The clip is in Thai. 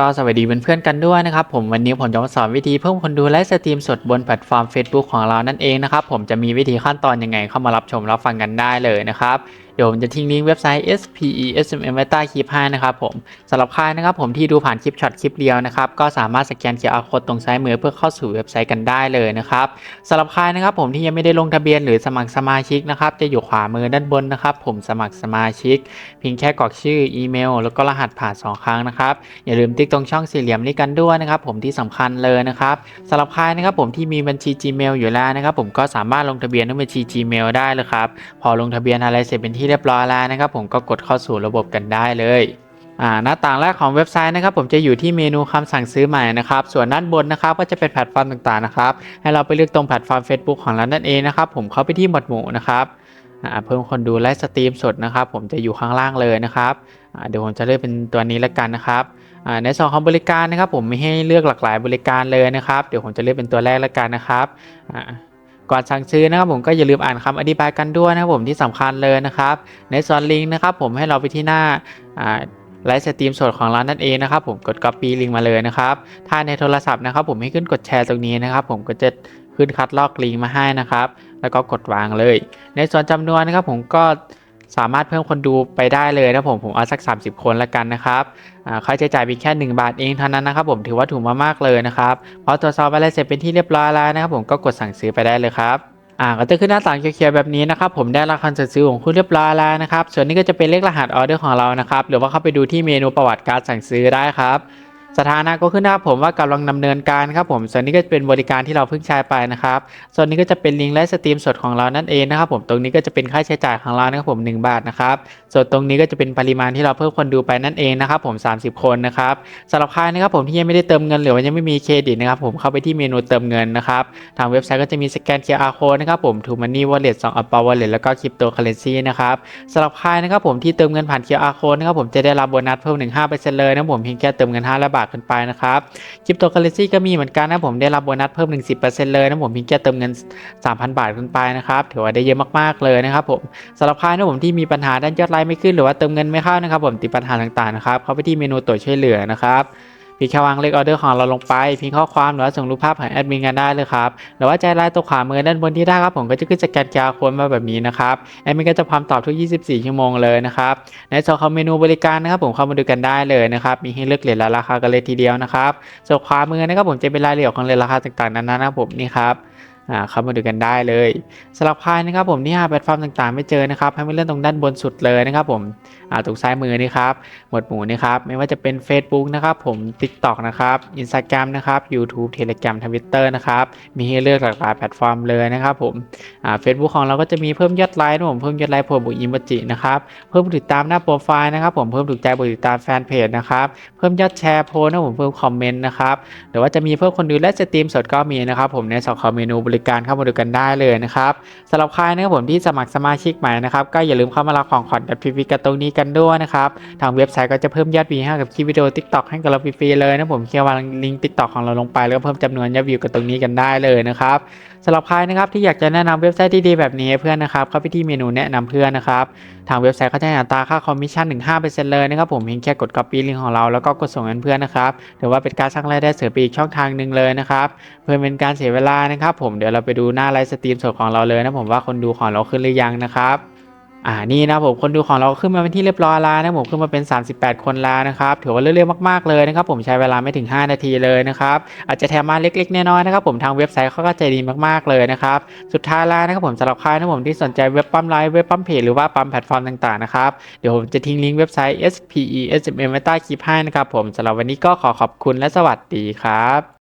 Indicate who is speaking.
Speaker 1: ก็สวัสดีเพื่อนๆกันด้วยนะครับผมวันนี้ผมจะมาสอนวิธีเพิ่มคนดูไลฟ์สตรีมสดบนแพลตฟอร์ม Facebook ของเรานั่นเองนะครับผมจะมีวิธีขั้นตอนยังไงเข้ามารับชมรับฟังกันได้เลยนะครับ เดี๋ยวผมจะทิ้งลิงก์เว็บไซต์ SPESMM ไว้ใต้คลิปให้นะครับผมสำหรับใครนะครับผมที่ดูผ่านคลิปช็อตคลิปเดียวนะครับก็สามารถสแกน QR Code ตรงซ้ายมือเพื่อเข้าสู่เว็บไซต์กันได้เลยนะครับสำหรับใครนะครับผมที่ยังไม่ได้ลงทะเบียนหรือสมัครสมาชิกนะครับจะอยู่ขวามือด้านบนนะครับผมสมัครสมาชิก เพียงแค่กรอกชื่ออีเมล แล้วก็รหัสผ่าน 2 ครั้งนะครับอย่าลืมติ๊กตรงช่องสี่เหลี่ยมนี้กันด้วยนะครับผมที่สำคัญเลยนะครับสำหรับใครนะครับผมที่มีบัญชี Gmail อยู่แล้วนะครับผมก็สามารถลงทะเบียนด้วยบัญชี Gmail ได้เลยครับพอลงทะเบียนอะไรเสร็จเป็นที่เรียบร้อยแล้วนะครับ ผมก็กดเข้าสู่ระบบกันได้เลยอ่าหน้าต่างแรกของเว็บไซต์นะครับ ผมจะอยู่ที่เมนูคำสั่งซื้อใหม่นะครับ ส่วนด้านบนนะครับก็จะเป็นแพลตฟอร์มต่างๆนะครับ ให้เราไปเลือกตรงแพลตฟอร์ม Facebook ของเรานั่นเองนะครับ ผมเข้าไปที่หมวดหมู่นะครับอ่าเพิ่มคนดูไลฟ์สตรีมสดนะครับ ผมจะอยู่ข้างล่างเลยนะครับอ่าเดี๋ยวผมจะเลือกเป็นตัวนี้ละกันนะครับอ่าในส่วนของบริการนะครับ ผมมีให้เลือกหลากหลายบริการเลยนะครับ เดี๋ยวผมจะเลือกเป็นตัวแรกละกันนะครับอ่า ก่อนสั่งซื้อนะครับผมก็อย่าลืมอ่านคำอธิบายกันด้วยนะครับผมที่สำคัญเลยนะครับ ในส่วนลิงก์นะครับผมให้เราไปที่หน้าไลฟ์สตรีมสดของร้านนั่นเองนะครับผมกด copy ลิงก์มาเลยนะครับ ถ้าในโทรศัพท์นะครับ ผมให้ขึ้นกดแชร์ตรงนี้นะครับ ผมก็จะขึ้นคัดลอกลิงก์มาให้นะครับ แล้วก็กดวางเลย ในส่วนจำนวนนะครับผมก็ สามารถเพิ่มคนดูไปได้เลยนะผมผมเอาสัก 30 คนละกันนะครับอ่าค่าใช้จ่ายเพียงแค่ 1 บาทเองเท่านั้นนะครับผมถือว่าถูกมากๆเลยนะครับพอตรวจสอบอะไรเสร็จเป็นที่เรียบร้อยแล้วนะครับผมก็กดสั่งซื้อไปได้เลยครับอ่าก็จะขึ้นหน้าต่างเขียวๆแบบนี้นะครับผมได้รับคำสั่งซื้อของคุณเรียบร้อยแล้วนะครับส่วนนี้ก็จะเป็นเลขรหัสออเดอร์ของเรานะครับหรือว่าเข้าไปดูที่เมนูประวัติการสั่งซื้อได้ครับ สถานะก็ขึ้นหน้าผมว่ากำลังดำเนินการครับผมส่วนนี้ก็จะเป็นบริการที่เราเพิ่งใช้ไปนะครับส่วนนี้ก็จะเป็นลิงก์และสตรีมสดของเรานั่นเองนะครับผมตรงนี้ก็จะเป็นค่าใช้จ่ายของเรานะครับผม1บาทนะครับส่วนตรงนี้ก็จะเป็นปริมาณที่เราเพิ่มคนดูไปนั่นเองนะครับผม 30 คนนะครับสำหรับใครนะครับผมที่ยังไม่ได้เติมเงินหรือว่ายังไม่มีเครดิตนะครับผมเข้าไปที่เมนูเติมเงินนะครับทางเว็บไซต์ก็จะมีสแกน QR code นะครับผม t o Money Wallet 2 Apple Wallet แล้วก็ Cryptocurrency นะครับสำหรับใครนะครับผมที่เติมเงินผ่าน QR code นะครับผมจะได้รับโบนัสเพิ่ม 15%เลยนะผมเพียงแค่เติมเงิน5บาทขึ้นไปนะครับคริปโตเคอเรนซีก็มีเหมือนกันนะผมได้รับโบนัสเพิ่ม 10%เลยนะผมเพียงแค่เติมเงิน 3,000 บาทขึ้นไปนะครับถือว่าได้เยอะมากๆเลยนะครับผมสำหรับใครนะผมที่มีปัญหาด้านยอดไลค์ไม่ขึ้นหรือว่าเติมเงินไม่เข้านะครับผมติดปัญหาต่างๆนะครับเข้าไปที่เมนูตัวช่วยเหลือนะครับ เพียงแค่วางเลขออเดอร์ของเราลงไปพิมพ์ข้อความหรือว่าส่งรูปภาพผ่านแอดมินกันได้เลยครับหรือว่าใจไลน์ตัวขวามือด้านบนที่ได้ครับผมก็จะขึ้นสแกน QR Code มาแบบนี้นะครับแอดมินก็จะพร้อมตอบทุก 24 ชั่วโมงเลยนะครับในส่วนของเมนูบริการนะครับผมเข้ามาดูกันได้เลยนะครับมีให้เลือกเหรียญและราคากันเลยทีเดียวนะครับส่วนขวามือนะครับผมจะเป็นรายละเอียดของเหรียญราคาต่างๆนั้นนะครับผมนี่ครับ เข้ามาดูกันได้เลยสำหรับใครนะครับผมที่หาแพลตฟอร์มต่างๆ ไม่เจอนะครับให้มาเลื่อนตรงด้านบนสุดเลยนะครับผมอ่าตรงซ้ายมือนี่ครับหมวดหมู่นี่ครับไม่ว่าจะเป็น Facebook นะครับผม TikTok นะครับ Instagram นะครับ YouTube Telegram Twitter นะครับมีให้เลือกหลากหลายแพลตฟอร์มเลยนะครับผมอ่า Facebook ของเราก็จะมีเพิ่มยอดไลค์นะผมเพิ่มยอดไลค์โพสต์บุกอิมจินะครับเพิ่มติดตามหน้าโปรไฟล์นะครับผมเพิ่มถูกใจผู้ติดตามแฟนเพจนะครับเพิ่มยอดแชร์โพสนะผมเพิ่มคอมเมนต์นะครับหรือว่าจะมีเพิ่มคนดูและสตรีมสดก็มีนะครับผมในสองคอมเมนูบริการเข้ามาดูกันได้เลยนะครับสำหรับใครนะครับผมที่สมัครสมาชิกใหม่นะครับก็อย่าลืมเข้ามารับของขวัญแบบฟรีๆกันตรงนี้กันด้วยนะครับทางเว็บไซต์ก็จะเพิ่มยอดวิวให้กับคลิปวิดีโอทิกตอกให้กับเราฟรีๆเลยนะผมแค่วางลิงก์ทิกตอกของเราลงไปแล้วก็เพิ่มจำนวนยอดวิวกันตรงนี้กันได้เลยนะครับ สำหรับใครนะครับที่อยากจะแนะนำเว็บไซต์ที่ดีแบบนี้ให้เพื่อนนะครับเข้าไปที่เมนูแนะนำเพื่อนนะครับทางเว็บไซต์เขาจะให้อัตราค่าคอมมิชชั่นถึง5%เลยนะครับผมเพียงแค่กด copy ลิงก์ของเราแล้วก็กดส่งเงินเพื่อนนะครับถือว่าเป็นการสร้างรายได้เสริมไปอีกช่องทางหนึ่งเลยนะครับเพื่อเป็นการเสียเวลานะครับผมเดี๋ยวเราไปดูหน้าไลฟ์สตรีมสดของเราเลยนะผมว่าคนดูของเราขึ้นหรือยังนะครับ อ่านี่นะผมคนดูของเราขึ้นมาเป็นที่เรียบร้อยแล้วนะผมขึ้นมาเป็น 38 คนแล้วนะครับถือว่าเร็วๆมากๆเลยนะครับผมใช้เวลาไม่ถึง 5 นาทีเลยนะครับอาจจะแถมมาเล็กๆน้อยๆนะครับผมทางเว็บไซต์เขาก็ใจดีมากๆเลยนะครับสุดท้ายแล้วนะครับผมสำหรับใครนะผมที่สนใจเว็บปั๊มไลฟ์เว็บปั๊มเพจหรือว่าปั๊มแพลตฟอร์มต่างๆนะครับเดี๋ยวผมจะทิ้งลิงก์เว็บไซต์ SPESMM ไว้ใต้คลิปให้นะครับผมสำหรับวันนี้ก็ขอขอบคุณและสวัสดีครับ